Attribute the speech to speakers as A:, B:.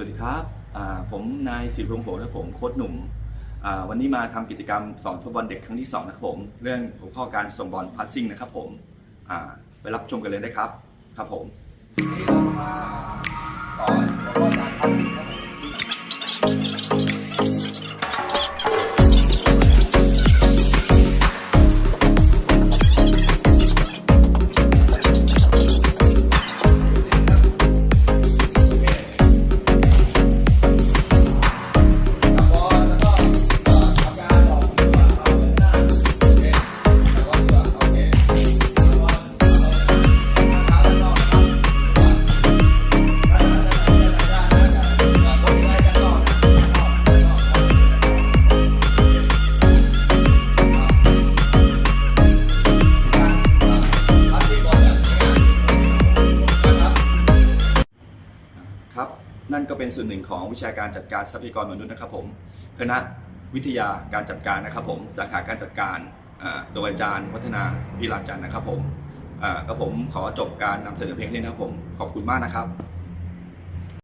A: วัสดีครับ ผมนายสิริพงษ์โหและผมโค้ชหนุ่ม วันนี้มาทำกิจกรรมสอนฟุตบอลเด็กครั้งที่ 2 นะครับผม เรื่องหัวข้อการส่งบอลพัสซิ่งนะครับผมไปรับชมกันเลยได้ครับ ครับผม นั่นก็เป็นส่วนหนึ่งของวิชาการจัดการทรัพยากรมนุษย์นะครับผมคณะวิทยาการจัดการนะครับผมสาขาการจัดการอ่าโดยอาจารย์วัฒนาพิลาจันทร์นะครับผมอ่าก็ผมขอจบการนำเสนอเพียงเท่านี้นะครับผมขอบคุณมากนะครับ